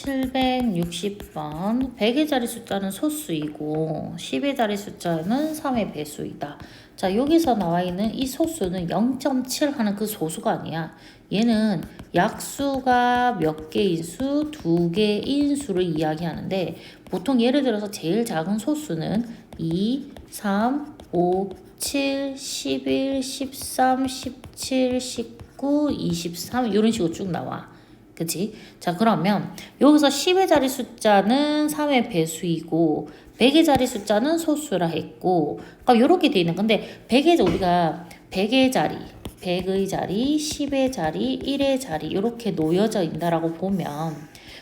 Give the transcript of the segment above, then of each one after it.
760번 100의 자리 숫자는 소수이고 10의 자리 숫자는 3의 배수이다. 자 여기서 나와 있는 이 소수는 0.7 하는 그 소수가 아니야. 얘는 약수가 몇 개인 수, 두 개인 수를 이야기하는데 보통 예를 들어서 제일 작은 소수는 2, 3, 5, 7, 11, 13, 17, 19, 23 이런 식으로 쭉 나와. 그치? 자, 그러면 여기서 10의 자리 숫자는 3의 배수이고 100의 자리 숫자는 소수라 했고 그럼 이렇게 돼 있는 건데 100의 우리가 100의 자리 100의 자리, 10의 자리, 1의 자리 이렇게 놓여져 있다라고 보면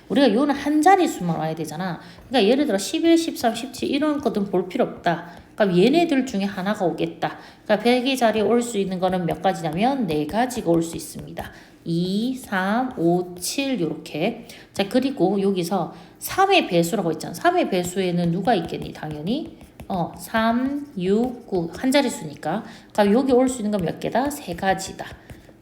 우리가 요는 한 자리 수만 와야 되잖아. 그러니까 예를 들어 11, 13, 17 이런 것들은 볼 필요 없다. 그럼 얘네들 중에 하나가 오겠다. 그러니까 100의 자리에 올 수 있는 거는 몇 가지냐면 네 가지가 올 수 있습니다. 2, 3, 5, 7 이렇게. 자, 그리고 여기서 3의 배수라고 있잖아. 3의 배수에는 누가 있겠니? 당연히 어, 3, 6, 9. 한 자릿수니까. 그럼 여기 올 수 있는 건 몇 개다? 세 가지다.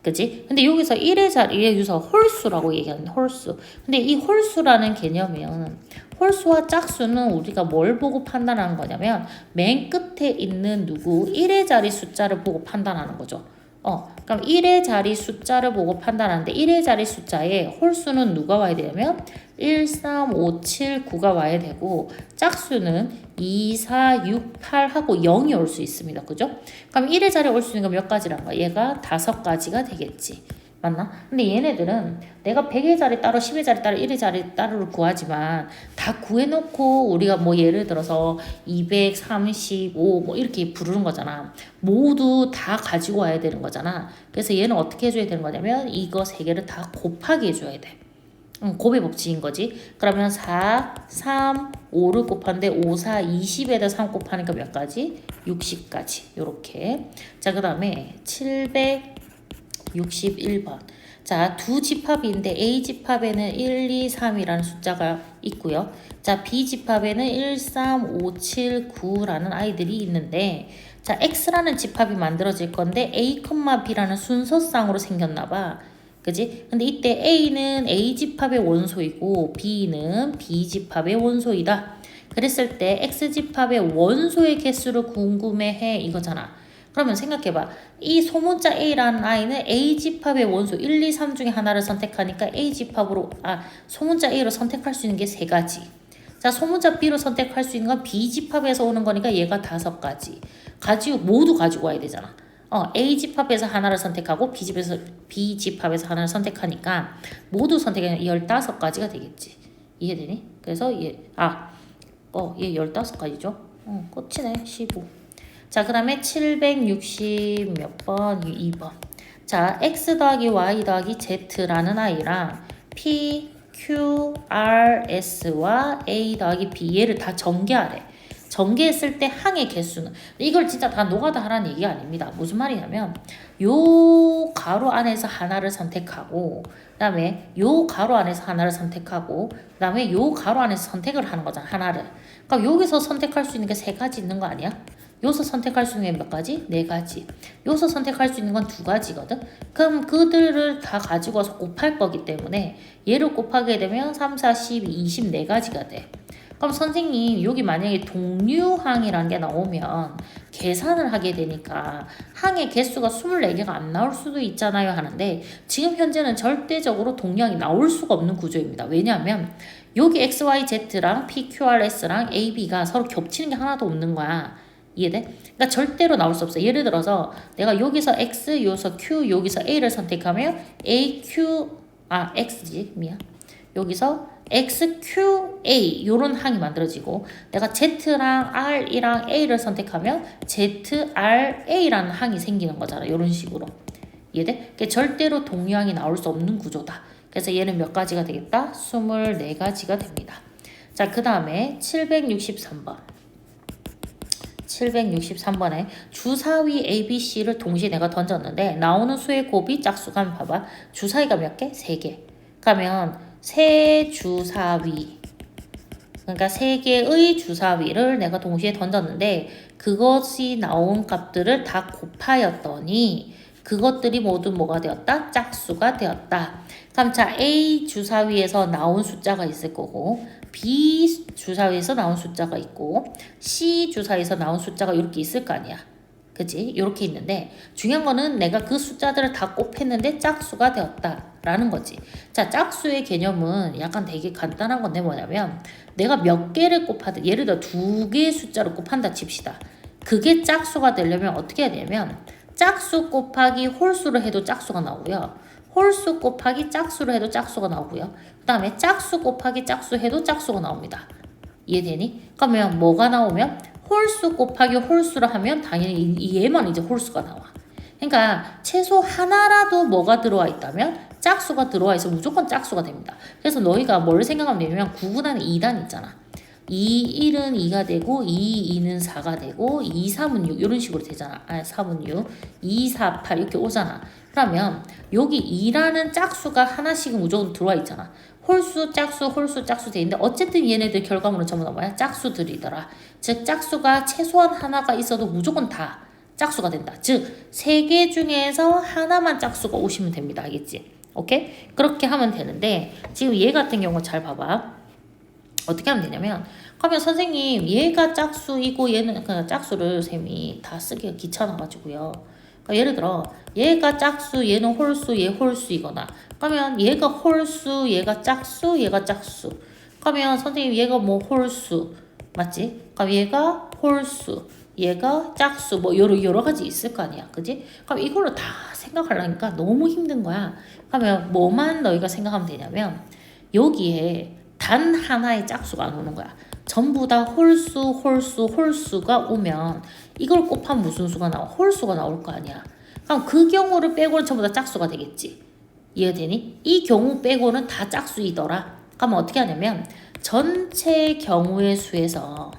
그지? 근데 여기서 1의 자리에 여기서 홀수라고 얘기하는 홀수. 근데 이 홀수라는 개념은 홀수와 짝수는 우리가 뭘 보고 판단하는 거냐면 맨 끝에 있는 누구 1의 자리 숫자를 보고 판단하는 거죠. 어, 그럼 1의 자리 숫자를 보고 판단하는데 1의 자리 숫자에 홀수는 누가 와야 되냐면 1, 3, 5, 7, 9가 와야 되고 짝수는 2, 4, 6, 8 하고 0이 올 수 있습니다. 그죠? 그럼 1의 자리에 올 수 있는 건 몇 가지란 거야? 얘가 다섯 가지가 되겠지. 맞나? 근데 얘네들은 내가 100의 자리 따로 10의 자리 따로 1의 자리 따로를 구하지만 다 구해놓고 우리가 뭐 예를 들어서 235 뭐 이렇게 부르는 거잖아. 모두 다 가지고 와야 되는 거잖아. 그래서 얘는 어떻게 해줘야 되는 거냐면 이거 세 개를 다 곱하기 해줘야 돼. 응, 곱의 법칙인 거지. 그러면 4, 3, 5를 곱하는데 5, 4, 20에다 3 곱하니까 몇 가지? 60까지. 요렇게. 자, 그 다음에 761번. 자, 두 집합인데 A 집합에는 1, 2, 3이라는 숫자가 있고요. 자, B 집합에는 1, 3, 5, 7, 9라는 아이들이 있는데 자, X라는 집합이 만들어질 건데 A, B라는 순서상으로 생겼나 봐. 그지? 근데 이때 A는 A 집합의 원소이고 B는 B 집합의 원소이다. 그랬을 때 X 집합의 원소의 개수를 궁금해해 이거잖아. 그러면 생각해봐. 이 소문자 A라는 아이는 A 집합의 원소 1, 2, 3 중에 하나를 선택하니까 A 집합으로 아 소문자 A로 선택할 수 있는 게 세 가지. 자 소문자 B로 선택할 수 있는 건 B 집합에서 오는 거니까 얘가 다섯 가지. 가지고 모두 가지고 와야 되잖아. 어, A 집합에서 하나를 선택하고 B 집에서 B 집합에서 하나를 선택하니까 모두 선택하면 15가지가 되겠지. 이해되니? 그래서 얘 아, 어, 얘 15가지죠. 어, 끝이네. 15. 자, 그 다음에 760 몇 번? 2번. 자, x 더하기 y 더하기 z라는 아이랑 p, q, r, s와 a 더하기 b 얘를 다 전개하래. 전개했을 때 항의 개수는 이걸 진짜 다 노가다 하라는 얘기가 아닙니다. 무슨 말이냐면 요 가로 안에서 하나를 선택하고 그다음에 요 가로 안에서 하나를 선택하고 그다음에 요 가로 안에서 선택을 하는 거잖아 하나를. 그러니까 여기서 선택할 수 있는 게 세 가지 있는 거 아니야? 여기서 선택할 수 있는 게몇 가지? 네 가지. 여기서 선택할 수 있는 건 두 가지거든. 그럼 그들을 다 가지고 와서 곱할 거기 때문에 얘를 곱하게 되면 3, 4, 12, 24가지가 돼. 그럼 선생님 여기 만약에 동류항이라는 게 나오면 계산을 하게 되니까 항의 개수가 24개가 안 나올 수도 있잖아요 하는데 지금 현재는 절대적으로 동류항이 나올 수가 없는 구조입니다. 왜냐하면 여기 XYZ랑 PQRS랑 AB가 서로 겹치는 게 하나도 없는 거야. 이해돼? 그러니까 절대로 나올 수 없어. 예를 들어서 내가 여기서 X, 여기서 Q, 여기서 A를 선택하면 A, Q, 아 X지 미안. 여기서 X, Q, A 요런 항이 만들어지고 내가 Z랑 R이랑 A를 선택하면 Z, R, A라는 항이 생기는 거잖아. 요런 식으로. 이해돼? 그게 절대로 동류항이 나올 수 없는 구조다. 그래서 얘는 몇 가지가 되겠다? 24가지가 됩니다. 자, 그 다음에 763번. 763번에 주사위 ABC를 동시에 내가 던졌는데 나오는 수의 곱이 짝수가 한번 봐봐. 주사위가 몇 개? 세 개. 그러면 세 주사위 그러니까 세 개의 주사위를 내가 동시에 던졌는데 그것이 나온 값들을 다 곱하였더니 그것들이 모두 뭐가 되었다? 짝수가 되었다. 그럼 자 A 주사위에서 나온 숫자가 있을 거고 B 주사위에서 나온 숫자가 있고 C 주사위에서 나온 숫자가 이렇게 있을 거 아니야. 그지? 이렇게 있는데 중요한 거는 내가 그 숫자들을 다 곱했는데 짝수가 되었다 라는 거지. 자, 짝수의 개념은 약간 되게 간단한 건데 뭐냐면 내가 몇 개를 곱하든 예를 들어 두 개의 숫자를 곱한다 칩시다. 그게 짝수가 되려면 어떻게 해야 되냐면 짝수 곱하기 홀수를 해도 짝수가 나오고요. 홀수 곱하기 짝수를 해도 짝수가 나오고요. 그 다음에 짝수 곱하기 짝수 해도 짝수가 나옵니다. 이해되니? 그러면 뭐가 나오면 홀수 곱하기 홀수를 하면 당연히 이- 얘만 이제 홀수가 나와. 그러니까 최소 하나라도 뭐가 들어와 있다면 짝수가 들어와 있어 무조건 짝수가 됩니다. 그래서 너희가 뭘 생각하면 되냐면 구분하는 2단 있잖아. 2, 1은 2가 되고 2, 2는 4가 되고 2, 3은 6 이런 식으로 되잖아. 아, 3은 6, 2, 4, 8 이렇게 오잖아. 그러면 여기 2라는 짝수가 하나씩은 무조건 들어와 있잖아. 홀수, 짝수, 홀수, 짝수 돼 있는데 어쨌든 얘네들 결과물은 전부 다 뭐야? 짝수들이더라. 즉 짝수가 최소한 하나가 있어도 무조건 다 짝수가 된다. 즉 세 개 중에서 하나만 짝수가 오시면 됩니다. 알겠지? 오케이? 그렇게 하면 되는데 지금 얘 같은 경우 잘 봐봐. 어떻게 하면 되냐면 그러면 선생님 얘가 짝수이고 얘는 그냥 짝수를 쌤이 다 쓰기가 귀찮아가지고요. 그러니까 예를 들어 얘가 짝수 얘는 홀수 얘 홀수이거나 그러면 얘가 홀수 얘가 짝수 얘가 짝수 그러면 선생님 얘가 뭐 홀수 맞지? 그럼 얘가 홀수 얘가 짝수 뭐 여러 여러 가지 있을 거 아니야 그지? 그럼 이걸로 다 생각하려니까 너무 힘든 거야 그러면 뭐만 너희가 생각하면 되냐면 여기에 단 하나의 짝수가 안 오는 거야. 전부 다 홀수, 홀수, 홀수가 오면 이걸 곱하면 무슨 수가 나와? 홀수가 나올 거 아니야. 그럼 그 경우를 빼고는 전부 다 짝수가 되겠지. 이해되니? 이 경우 빼고는 다 짝수이더라. 그러면 어떻게 하냐면 전체 경우의 수에서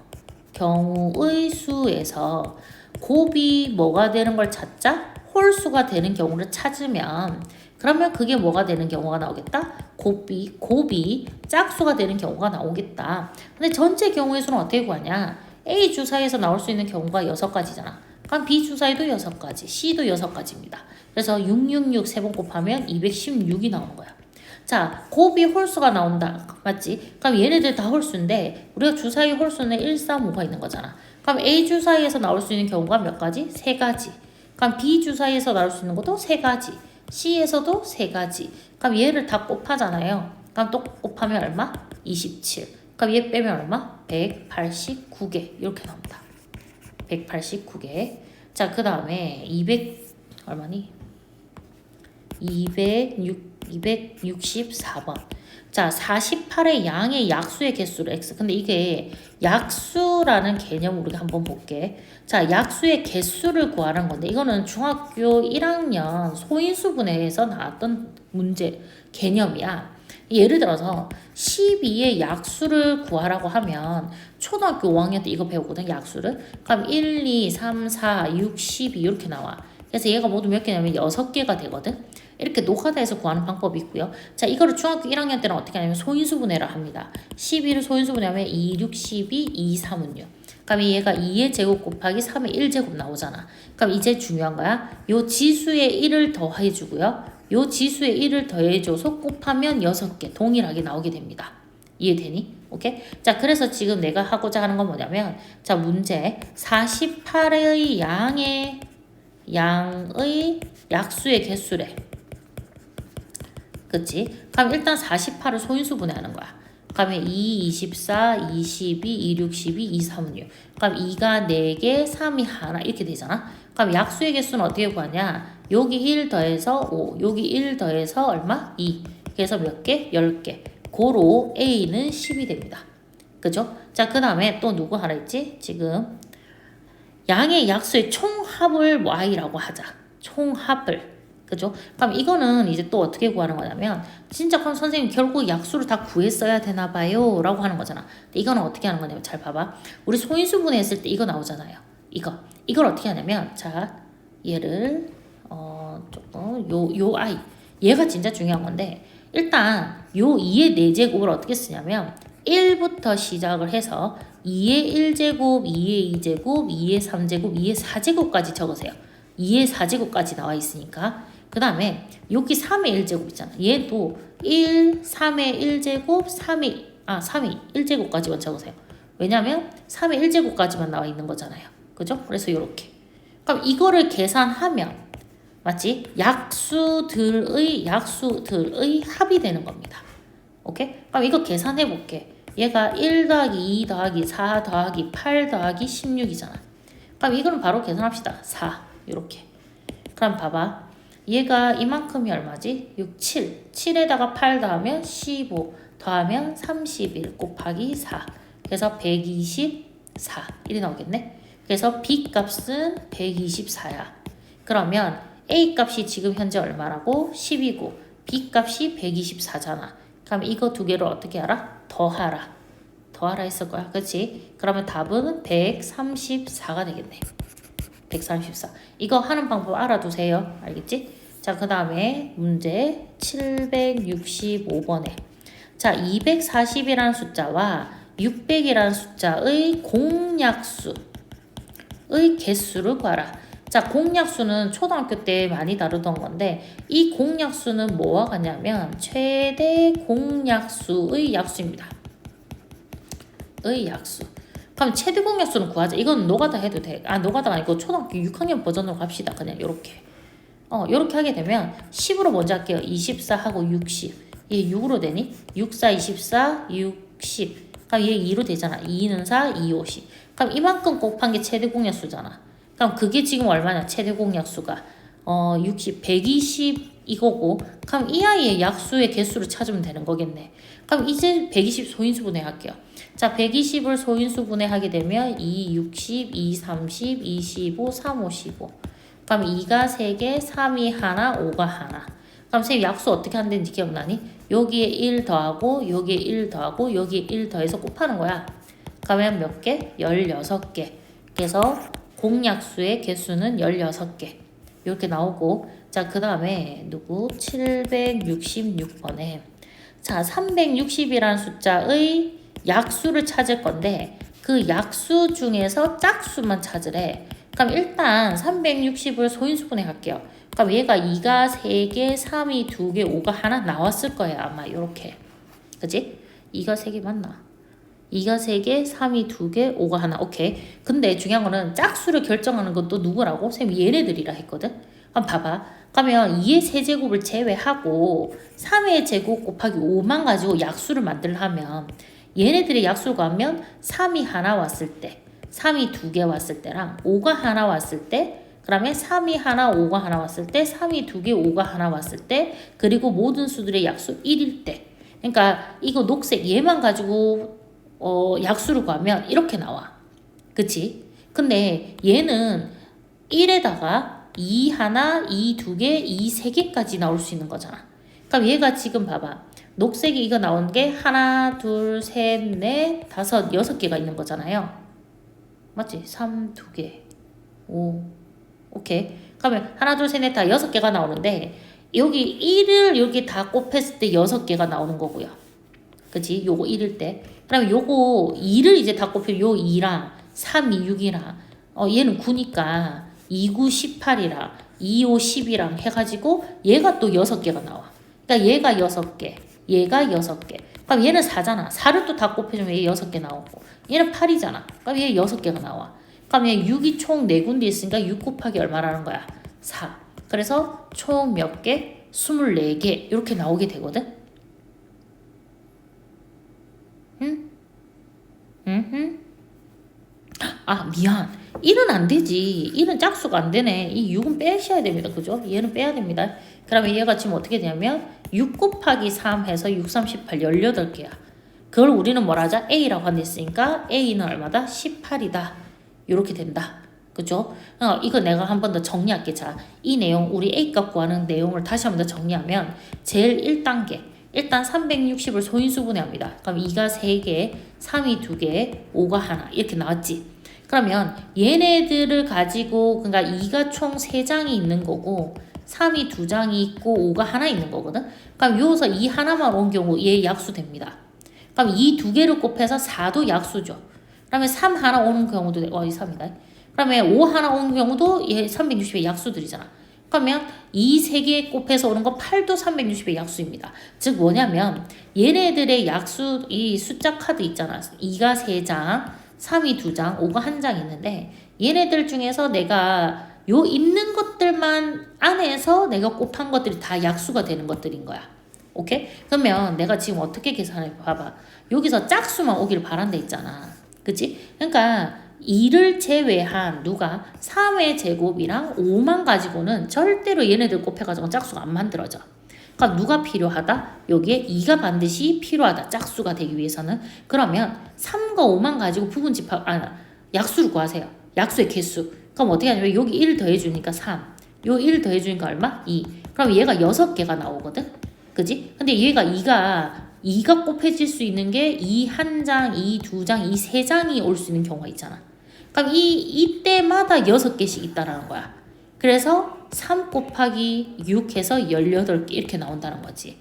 경우의 수에서 곱이 뭐가 되는 걸 찾자? 홀수가 되는 경우를 찾으면 그러면 그게 뭐가 되는 경우가 나오겠다? 곱이 곱이 짝수가 되는 경우가 나오겠다. 근데 전체 경우의 수는 어떻게 구하냐? A 주사에서 나올 수 있는 경우가 여섯 가지잖아. 그럼 B 주사에도 여섯 가지, C도 여섯 가지입니다. 그래서 666 세 번 곱하면 216이 나오는 거야. 자, 곱이 홀수가 나온다. 맞지? 그럼 얘네들 다 홀수인데 우리가 주사위 홀수는 1, 3, 5가 있는 거잖아. 그럼 A 주사위에서 나올 수 있는 경우가 몇 가지? 세 가지. 그럼 B 주사위에서 나올 수 있는 것도 세 가지. C에서도 세 가지. 그럼 얘를 다 곱하잖아요. 그럼 또 곱하면 얼마? 27. 그럼 얘 빼면 얼마? 189개. 이렇게 나옵니다. 189개. 자, 그 다음에 200 얼마니? 206 264번. 자, 48의 양의 약수의 개수를 x. 근데 이게 약수라는 개념 우리가 한번 볼게. 자, 약수의 개수를 구하는 건데 이거는 중학교 1학년 소인수분해에서 나왔던 문제 개념이야. 예를 들어서 12의 약수를 구하라고 하면 초등학교 5학년 때 이거 배우거든 약수를. 그럼 1, 2, 3, 4, 6, 12 이렇게 나와. 그래서 얘가 모두 몇 개냐면 6개가 되거든. 이렇게 노가다에서 구하는 방법이 있고요. 자, 이거를 중학교 1학년 때는 어떻게 하냐면 소인수분해를 합니다. 12를 소인수분해하면 2, 6, 12, 2, 3은 6. 그럼 얘가 2의 제곱 곱하기 3의 1제곱 나오잖아. 그럼 이제 중요한 거야. 요 지수에 1을 더해주고요. 요 지수에 1을 더해줘서 곱하면 6개 동일하게 나오게 됩니다. 이해되니? 오케이? 자, 그래서 지금 내가 하고자 하는 건 뭐냐면 자, 문제 48의 양의 양의 약수의 개수래. 그치? 그럼 일단 48을 소인수 분해하는 거야. 그러면 2, 24, 22, 2, 6, 12, 2, 3, 6. 그럼 2가 4개, 3이 하나 이렇게 되잖아. 그럼 약수의 개수는 어떻게 구하냐? 여기 1 더해서 5, 여기 1 더해서 얼마? 2. 그래서 몇 개? 10개. 고로 A는 10이 됩니다. 그죠? 자, 그 다음에 또 누구 하나 있지? 지금 양의 약수의 총합을 Y라고 하자. 총합을. 그죠? 그럼 이거는 이제 또 어떻게 구하는 거냐면 진짜 그럼 선생님 결국 약수를 다 구했어야 되나 봐요 라고 하는 거잖아. 이거는 어떻게 하는 거냐면 잘 봐봐. 우리 소인수분해 했을 때 이거 나오잖아요. 이거. 이걸 어떻게 하냐면 자 얘를 어 조금 요 요 아이 얘가 진짜 중요한 건데 일단 요 2의 4제곱을 어떻게 쓰냐면 1부터 시작을 해서 2의 1제곱, 2의 2제곱, 2의 3제곱, 2의 4제곱까지 적으세요. 2의 4제곱까지 나와 있으니까 그 다음에 여기 3의 1제곱 있잖아. 얘도 1, 3의 1제곱, 3의, 아, 3의 1제곱까지만 적으세요. 왜냐면 3의 1제곱까지만 나와 있는 거잖아요. 그죠? 그래서 이렇게. 그럼 이거를 계산하면, 맞지? 약수들의, 약수들의 합이 되는 겁니다. 오케이? 그럼 이거 계산해 볼게. 얘가 1 더하기 2 더하기 4 더하기 8 더하기 16이잖아. 그럼 이거는 바로 계산합시다. 4. 이렇게. 그럼 봐봐. 얘가 이만큼이 얼마지? 6, 7. 7에다가 8 더하면 15 더하면 31 곱하기 4. 그래서 124. 이리 나오겠네. 그래서 B 값은 124야. 그러면 A 값이 지금 현재 얼마라고? 10이고 B 값이 124잖아. 그럼 이거 두 개를 어떻게 알아? 더하라. 더하라 했을 거야. 그렇지? 그러면 답은 134가 되겠네. 134. 이거 하는 방법 알아두세요. 알겠지? 자, 그 다음에 문제 765번에. 자, 240이라는 숫자와 600이라는 숫자의 공약수의 개수를 구하라. 자, 공약수는 초등학교 때 많이 다루던 건데, 이 공약수는 뭐와 같냐면, 최대 공약수의 약수입니다. 의 약수. 그럼 최대 공약수는 구하자. 이건 노가다 해도 돼. 아, 노가다가 아니고 초등학교 6학년 버전으로 갑시다. 그냥 요렇게. 어, 요렇게 하게 되면 10으로 먼저 할게요. 24하고 60. 얘 6으로 되니? 6, 4, 24, 60. 그럼 얘 2로 되잖아. 2는 4, 2, 50. 그럼 이만큼 곱한 게 최대 공약수잖아. 그럼 그게 지금 얼마냐? 최대 공약수가. 어, 60, 120 이거고. 그럼 이 아이의 약수의 개수를 찾으면 되는 거겠네. 그럼 이제 120 소인수 분해 할게요. 자, 120을 소인수 분해 하게 되면 2, 60, 2, 30, 25, 3, 55. 그럼 2가 3개, 3이 하나, 5가 하나. 그럼 선생님 약수 어떻게 한다는지 기억나니? 여기에 1 더하고 여기에 1 더하고 여기에 1 더해서 곱하는 거야. 그러면 몇 개? 16개. 그래서 공약수의 개수는 16개. 이렇게 나오고 자, 그 다음에 누구? 766번에 자, 360이라는 숫자의 약수를 찾을 건데 그 약수 중에서 짝수만 찾으래. 그럼 일단 360을 소인수분해 갈게요. 그럼 얘가 2가 3개, 3이 2개, 5가 하나 나왔을 거예요. 아마 이렇게. 그지? 2가 3개 맞나? 2가 3개, 3이 2개, 5가 하나. 오케이. 근데 중요한 거는 짝수를 결정하는 것도 누구라고? 쌤이 얘네들이라 했거든. 그럼 봐봐. 그러면 2의 세제곱을 제외하고 3의 제곱 곱하기 5만 가지고 약수를 만들려면 얘네들의 약수를 구하면 3이 하나 왔을 때 3이 두 개 왔을 때랑 5가 하나 왔을 때 그다음에 3이 하나 5가 하나 왔을 때 3이 두 개 5가 하나 왔을 때 그리고 모든 수들의 약수 1일 때 그러니까 이거 녹색 얘만 가지고 어 약수를 구하면 이렇게 나와 그치? 근데 얘는 1에다가 2 하나, 2 두 개, 2 세 개까지 나올 수 있는 거잖아. 그럼 얘가 지금 봐봐. 녹색이 이거 나온 게 하나, 둘, 셋, 넷, 다섯, 여섯 개가 있는 거잖아요. 맞지? 3, 두 개, 5, 오케이. 그러면 하나, 둘, 셋, 넷, 다 여섯 개가 나오는데 여기 1을 여기 다 곱했을 때 여섯 개가 나오는 거고요. 그치? 요거 1일 때. 그러면 요거 2를 이제 다 곱히면 요 2랑 3, 2, 6이랑 어, 얘는 9니까 2, 9, 18이랑 2, 5, 10이랑 해가지고 얘가 또 6개가 나와. 그러니까 얘가 6개, 얘가 6개. 그럼 얘는 4잖아. 4를 또 다 곱해주면 얘 6개 나오고 얘는 8이잖아. 그럼 얘 6개가 나와. 그럼 얘 6이 총 4군데 있으니까 6 곱하기 얼마라는 거야? 4. 그래서 총 몇 개? 24개 이렇게 나오게 되거든. 응? 응? 응? 아 미안 1은 안 되지 1은 짝수가 안 되네 이 6은 빼셔야 됩니다 그죠 얘는 빼야 됩니다 그러면 얘가 지금 어떻게 되냐면 6 곱하기 3 해서 6, 3, 18 18개야 그걸 우리는 뭐라 하자 A라고 한댔으니까 A는 얼마다 18이다 이렇게 된다 그죠? 어, 이거 내가 한 번 더 정리할게. 자, 이 내용, 우리 A값 구하는 내용을 다시 한 번 더 정리하면, 제일 1단계. 일단 360을 소인수분해 합니다. 그럼 2가 3개, 3이 2개, 5가 하나. 이렇게 나왔지. 그러면 얘네들을 가지고, 그러니까 2가 총 3장이 있는 거고, 3이 2장이 있고, 5가 하나 있는 거거든? 그럼 여기서 이 하나만 온 경우 얘 약수 됩니다. 그럼 이두 개를 곱해서 4도 약수죠. 그러면 3 하나 오는 경우도, 돼. 어, 이 3이다. 그다음에 5 하나 온 경우도 얘 360의 약수들이잖아. 그러면 이 세 개 곱해서 오는 거 8도 360의 약수입니다. 즉 뭐냐면 얘네들의 약수 이 숫자 카드 있잖아. 2가 3장, 3이 2장, 5가 1장 있는데 얘네들 중에서 내가 요 있는 것들만 안에서 내가 곱한 것들이 다 약수가 되는 것들인 거야. 오케이? 그러면 내가 지금 어떻게 계산해 봐봐. 여기서 짝수만 오길 바란다 했잖아. 그치? 그러니까 2를 제외한 누가 3의 제곱이랑 5만 가지고는 절대로 얘네들 곱해가지고 짝수가 안 만들어져. 그러니까 누가 필요하다? 여기에 2가 반드시 필요하다. 짝수가 되기 위해서는. 그러면 3과 5만 가지고 부분 집합, 아, 약수를 구하세요. 약수의 개수. 그럼 어떻게 하냐면 여기 1 더해주니까 3. 요 1 더해주니까 얼마? 2. 그럼 얘가 6개가 나오거든? 그지? 근데 얘가 2가 2가 곱해질 수 있는 게2한 장, 2두 장, 2세 장이 올 수 있는 경우가 있잖아. 그럼 이 이때마다 6개씩 있다라는 거야. 그래서 3 곱하기 6 해서 18개 이렇게 나온다는 거지.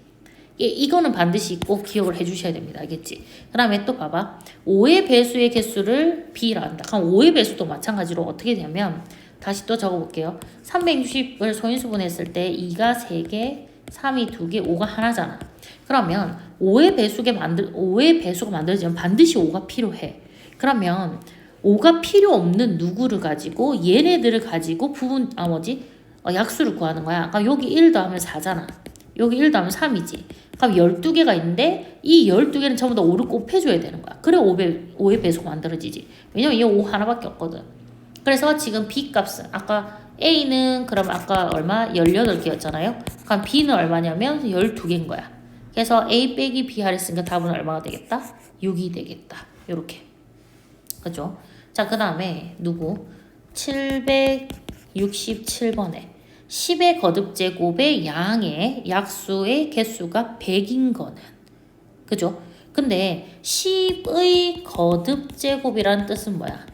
예, 이거는 반드시 꼭 기억을 해주셔야 됩니다. 알겠지? 그 다음에 또 봐봐. 5의 배수의 개수를 B라 한다. 그럼 5의 배수도 마찬가지로 어떻게 되냐면 다시 또 적어볼게요. 360을 소인수분했을 때 2가 3개, 3이 2개, 5가 하나잖아. 그러면 5의 배수가 만들 5의 배수가 만들어지면 반드시 5가 필요해. 그러면 5가 필요 없는 누구를 가지고 얘네들을 가지고 부분 아 뭐지? 어, 약수를 구하는 거야. 그럼 여기 1 더하면 4잖아. 여기 1 더하면 3이지. 그럼 12개가 있는데 이 12개는 전부 다 5를 곱해줘야 되는 거야. 그래 5배, 5의 배수가 만들어지지. 왜냐면 이5 하나밖에 없거든. 그래서 지금 B 값은 아까 A는 그럼 아까 얼마? 18개였잖아요. 그럼 B는 얼마냐면 12개인 거야. 그래서 A 빼기 B 하랬으니까 답은 얼마가 되겠다? 6이 되겠다. 요렇게. 그죠? 자, 그 다음에 누구? 767번에 10의 거듭 제곱의 양의 약수의 개수가 100인 거는 그죠? 근데 10의 거듭 제곱이라는 뜻은 뭐야?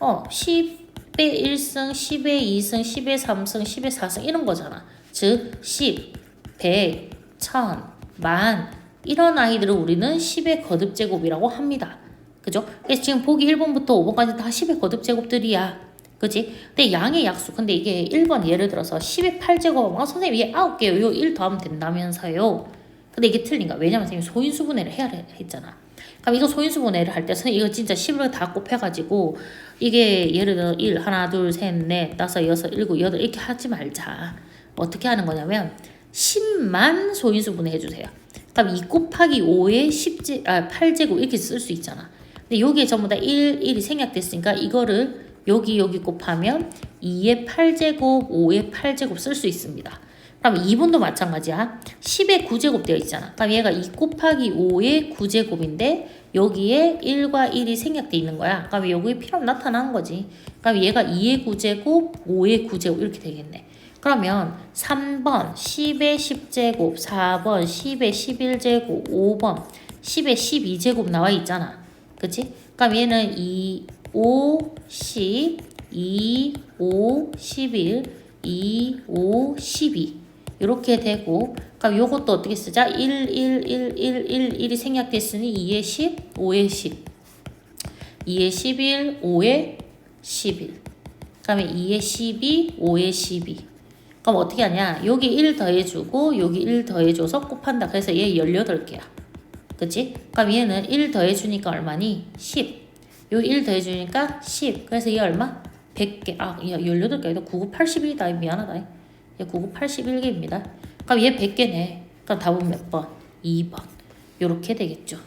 어, 10의 1승, 10의 2승, 10의 3승, 10의 4승 이런 거잖아. 즉 10, 100, 1000, 만 이런 아이들을 우리는 10의 거듭 제곱이라고 합니다. 그죠? 그래서 지금 보기 1번부터 5번까지 다 10의 거듭 제곱들이야. 그지? 근데 양의 약수. 근데 이게 1번 예를 들어서 10의 8제곱. 아, 선생님 이게 9개요. 요 1 더하면 된다면서요. 근데 이게 틀린 거야. 왜냐면 선생님 소인수 분해를 해야 했잖아. 그럼 이거 소인수 분해를 할 때 선생님 이거 진짜 10을 다 곱해가지고 이게 예를 들어 1, 하나, 둘, 셋, 넷, 다섯, 여섯, 일곱, 여덟 이렇게 하지 말자. 어떻게 하는 거냐면 10만 소인수 분해 해주세요. 그럼 2 곱하기 5의 10제, 아, 8제곱 이렇게 쓸 수 있잖아. 근데 여기에 전부 다 1, 1이 생략됐으니까 이거를 여기 여기 곱하면 2의 8제곱, 5의 8제곱 쓸 수 있습니다. 그럼 2번도 마찬가지야. 10의 9제곱 되어 있잖아. 그럼 얘가 2 곱하기 5의 9제곱인데 여기에 1과 1이 생략돼 있는 거야. 그럼 여기 필요 없 나타나는 거지. 그럼 얘가 2의 9제곱, 5의 9제곱 이렇게 되겠네. 그러면 3번 10의 10제곱, 4번 10의 11제곱, 5번 10의 12제곱 나와 있잖아. 그치? 그럼 얘는 2, 5, 10, 2, 5, 11, 2, 5, 12 이렇게 되고 그럼 요것도 어떻게 쓰자? 1, 1, 1, 1, 1, 1이 생략됐으니 2에 10, 5에 10 2에 11, 5에 11 그다음에 2에 12, 5에 12 그럼 어떻게 하냐? 여기 1 더해주고 여기 1 더해줘서 곱한다. 그래서 얘 18개야. 그치? 그럼 얘는 1 더해주니까 얼마니? 10. 요1 더해주니까 10. 그래서 얘 얼마? 100개. 아, 얘 18개 아니다. 9981이다. 미안하다. 얘 9981개입니다. 그럼 얘 100개네. 그럼 답은 몇 번? 2번. 요렇게 되겠죠.